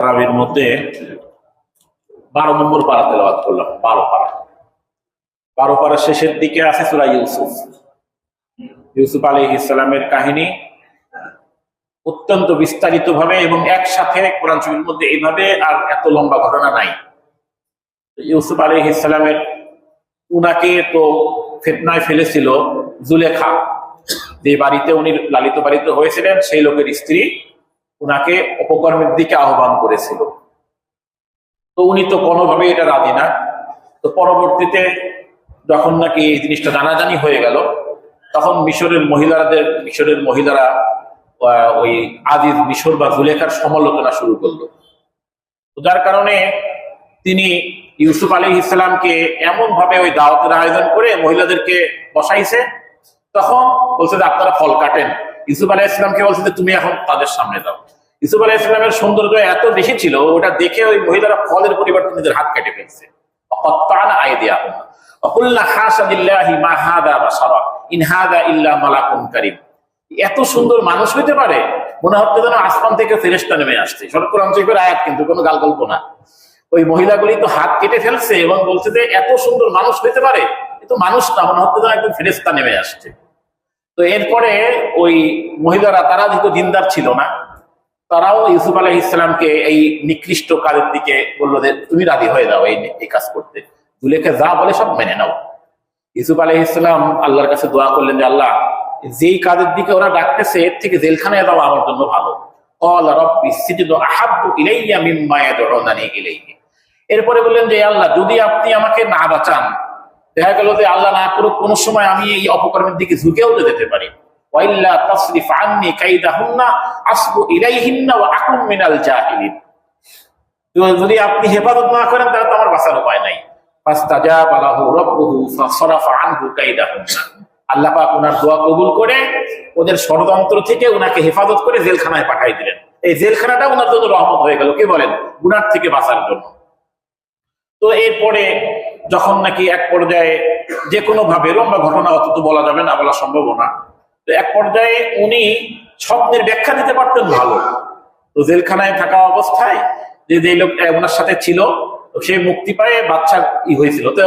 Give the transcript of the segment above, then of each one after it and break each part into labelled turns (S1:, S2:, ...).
S1: তারাবির মধ্যে বারো নম্বর পাড়া তেলাওয়াত করলাম, বারো পাড়া বারো পাড়া শেষের দিকে আছে সুরা ইউসুফ। ইউসুফ আলী ইসলামের কাহিনী অত্যন্ত বিস্তারিত ভাবে এবং একসাথে কোরআন ছবির মধ্যে এইভাবে আর এত লম্বা ঘটনা নাই। ইউসুফ আলী ইসলামের উনাকে তো ফেতনায় ফেলেছিল, জুলেখা। যে বাড়িতে উনি লালিত পালিত হয়েছিলেন, সেই লোকের স্ত্রী উনাকে অপকর্মের দিকে আহ্বান করেছিল। তো উনি তো কোনোভাবে এটা রাজি না। তো পরবর্তীতে যখন নাকি এই জিনিসটা জানাজানি হয়ে গেল, তখন মিশরের মহিলাদের, মিশরের মহিলারা ওই আজিজ মিশর বা জুলেখার সমালোচনা শুরু করল। যার কারণে তিনি ইউসুফ আলী ইসলামকে এমন ভাবে ওই দাওয়াতের আয়োজন করে মহিলাদেরকে বসাইছে। তখন বলছে যে, আপনারা ফল কাটেন। ইসুফ আলাহ ইসলামকে বলছে যে, তুমি এখন তাদের সামনে যাও। ইসুফ আলাহ ইসলামের সৌন্দর্য এত বেশি ছিল, ওটা দেখে ওই মহিলারা ফলের পরিবর্তে নিজের হাত কেটে ফেলছে। এত সুন্দর মানুষ হইতে পারে, মনে হচ্ছে যেন আসমান থেকে ফেরেস্তা নেমে আসছে। শরৎকর আয়াত কিন্তু কোনো গাল গল্প না। ওই মহিলাগুলি তো হাত কেটে ফেলছে এবং বলছে যে, এত সুন্দর মানুষ হইতে পারে, এ মানুষ না, মনে হচ্ছে যেন একদম ফেরেস্তা নেমে আসছে। তো এরপরে ওই মহিলারা, তারা যেহেতু দিনদার ছিল না, তারাও ইউসুফ আলহ ইসলামকে এই নিকৃষ্ট কাজের দিকে বলল যে, তুমি রাজি হয়ে যাও এই এই কাজ করতে। দুলেখে যা বলে সব মেনে নাও। ইউসুফ আলহ ইসলাম আল্লাহর কাছে দোয়া করলেন যে, আল্লাহ, যেই কাজের দিকে ওরা ডাকতেছে, এর থেকে জেলখানায় দাও আমার জন্য ভালো। এরপরে বললেন যে আল্লাহ, যদি আপনি আমাকে না বাঁচান দেখা গেল যে আল্লাহ না করুক, কোন সময় আমি এই অপকর্মের দিকে ঝুঁকেও যেতে পারি। ওয়াইল্লা তাসরিফ যদি আপনি হেফাজত না করেন, তাহলে তো আমার বাঁচার উপায় নাই। ফাস্তাজাবা আল্লাহ পাক ওনার দোয়া কবুল করে ওদের ষড়যন্ত্র থেকে ওনাকে হেফাজত করে জেলখানায় পাঠাই দিলেন। এই জেলখানাটা ওনার জন্য রহমত হয়ে গেল। কি বলেন? গুনার থেকে বাঁচার জন্য। তো এরপরে যখন নাকি এক পর্যায়ে যে কোনো ভাবে লম্বা ঘটনা অত বলা যাবে না বলা সম্ভব না। তো এক পর্যায়ে উনি স্বপ্নের ব্যাখ্যা দিতে পারতেন ভালো। তো জেলখানায় থাকা অবস্থায় যে যে লোক ওনার সাথে ছিল সে মুক্তি পায়ে বাচ্চা ই হয়েছিল। তো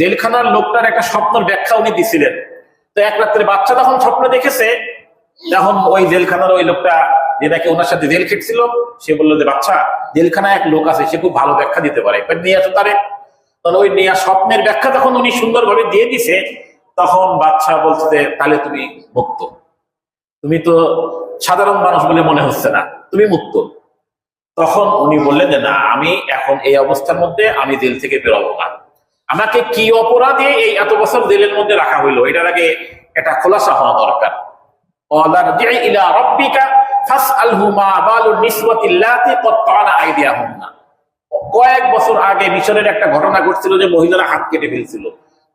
S1: জেলখানার লোকটার একটা স্বপ্নের ব্যাখ্যা উনি দিছিলেন। তো এক রাত্রে বাচ্চা তখন স্বপ্ন দেখেছে, তখন ওই জেলখানার ওই লোকটা যে নাকি ওনার সাথে জেল খেটছিল, সে বলল যে বাচ্চা জেলখানায় এক লোক আছে, সে খুব ভালো ব্যাখ্যা দিতে পারে। নিয়ে আসো তারে। তাহলে ওই নেয়া স্বপ্নের ব্যাখ্যা যখন উনি সুন্দরভাবে দিয়ে দিছে, তখন বাচ্চা বলছে যে, তাহলে তুমি মুক্ত। তুমি তো সাধারণ মানুষ বলে মনে হচ্ছে না, তুমি মুক্ত। তখন উনি বললেন যে, না, আমি এখন এই অবস্থার মধ্যে আমি জেল থেকে বেরোবো না। আমাকে কি অপরাধে এই এত বছর জেলের মধ্যে রাখা হইল? এটার আগে এটা খোলাসা হওয়া দরকার। ইলা রব্বিকা ফাসআলহু মা বালু নিসওয়াতিল্লাতি কত আইদিয়াহুন্না। কয়েক বছর আগে মিশরের একটা ঘটনা ঘটছিল যে মহিলারা হাত কেটে ফেলছিল।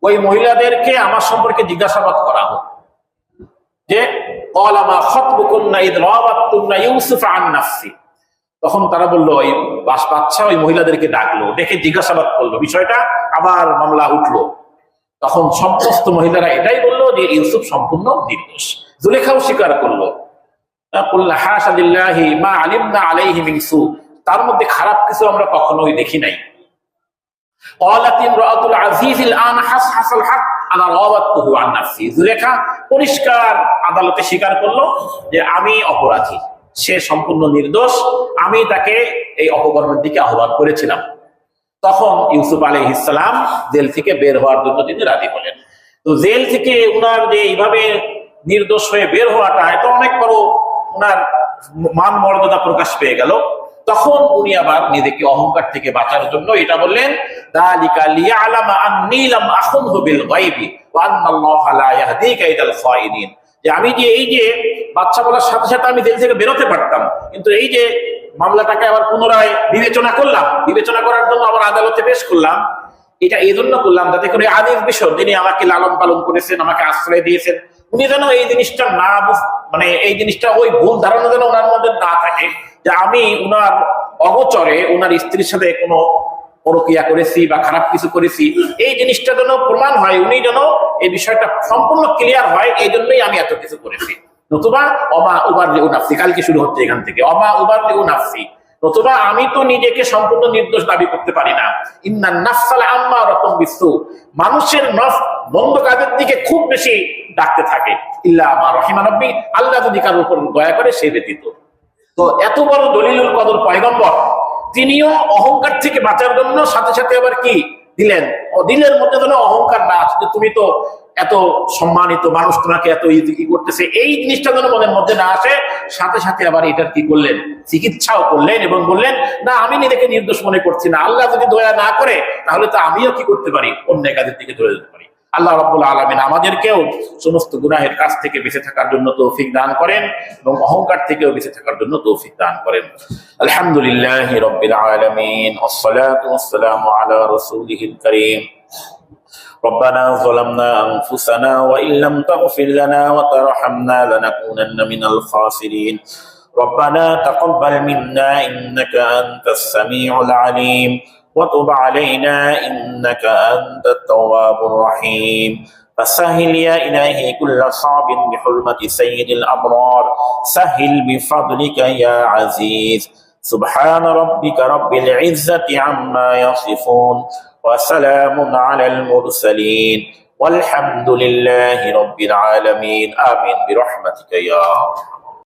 S1: ওই মহিলাদেরকে আমার সম্পর্কে জিজ্ঞাসাবাদ করা হোক। যে তখন তারা বলল, ওই বাস বাচ্চা ওই মহিলাদেরকে ডাকলো দেখে জিজ্ঞাসাবাদ করল। বিষয়টা আবার মামলা উঠল। তখন সমস্ত মহিলারা এটাই বলল যে, ইউসুফ সম্পূর্ণ নির্দোষ। জুলেখাও স্বীকার করল। হাসাদিল্লাহি মা আলিমনা আলাইহি মিনসু তার মধ্যে খারাপ কিছু আমরা কখনোই দেখি নাই। পরিষ্কার আদালতে স্বীকার করল যে আমি অপরাধী। সে সম্পূর্ণ নির্দোষ। আমি তাকে এই অপকর্মের দিকে আহ্বান করেছিলাম। তখন ইউসুফ আলী ইসলাম জেল থেকে বের হওয়ার জন্য তিনি রাজি হলেন। তো জেল থেকে উনার যে এইভাবে নির্দোষ হয়ে বের হওয়াটা এটা অনেক বড় ওনার মান মর্যাদা প্রকাশ পেয়ে গেল। তখন উনি আবার নিজেকে অহংকার থেকে বাঁচার জন্য এটা বললেন আমি যে এই যে বাচ্চা বলার সাথে সাথে আমি জেল থেকে বেরোতে পারতাম, কিন্তু এই যে মামলাটাকে আবার পুনরায় বিবেচনা করলাম, বিবেচনা করার জন্য আবার আদালতে পেশ করলাম, এটা এই জন্য করলাম যাতে করে আদির বিষয় যিনি আমাকে লালন পালন করেছেন, আমাকে আশ্রয় দিয়েছেন, উনি যেন এই জিনিসটা না মানে এই জিনিসটা ওই ভুল ধারণা যেন ওনার মধ্যে না থাকে। যে আমি উনার অগচরে উনার স্ত্রীর সাথে কোনো পরকিয়া করেছি বা খারাপ কিছু করেছি, এই জিনিসটা যেন প্রমাণ হয়, উনি যেন এই বিষয়টা সম্পূর্ণ ক্লিয়ার হয়, এই জন্যই আমি এত কিছু করেছি। নতুবা অমা উবার লেউ নাফসি কালকে শুরু হচ্ছে এখান থেকে। অমা উবার লেউ নাফসি নতুবা আমি তো নিজেকে সম্পূর্ণ নির্দোষ দাবি করতে পারি না। ইন্না নাফসাল আম্মা রতম বিস্তু মানুষের নফ বন্ধ কাজের দিকে খুব বেশি ডাকতে থাকে। ইল্লা আমার রহিমানব্বী, আল্লাহ যদি কারোর উপর দয়া করে সে ব্যতীত। তো এত বড় দলিলুল কদর পয়গম্বর, তিনিও অহংকার থেকে বাঁচার জন্য সাথে সাথে আবার কি দিলেন? দিলের মধ্যে যেন অহংকার না আছে যে তুমি তো এত সম্মানিত মানুষ, তোমাকে এত ই- করতেছে। এই জিনিসটা যেন মনের মধ্যে না আসে, সাথে সাথে আবার এটার কি করলেন? চিকিৎসাও করলেন এবং বললেন, না, আমি নিজেকে নির্দোষ মনে করছি না। আল্লাহ যদি দয়া না করে, তাহলে তো আমিও কি করতে পারি? অন্য কাজের দিকে ধরে যেতে পারি। আল্লাহ রাব্বুল আলামিন আমাদেরকেও সমস্ত গুনাহের কাছ থেকে বেঁচে থাকার জন্য তৌফিক দান করেন এবং অহংকার থেকেও বেঁচে থাকার জন্য তৌফিক দান করেন আলহামদুলিল্লাহ রব্বিল আলামিন ওয়াসসালাতু ওয়াসসালামু আলা রাসূলিহিল কারীম ربنا ظلمنا أنفسنا وإن لم تغفر لنا وترحمنا لنكونن من الخاسرين ربنا تقبل منا إنك أنت السميع العليم وتب علينا إنك أنت التواب الرحيم فسهل يا إلهي كل صعب بحرمة سيد الأبرار سهل بفضلك يا عزيز سبحان ربك رب العزة عما يصفون وسلام على المرسلين والحمد لله رب العالمين آمين برحمتك يا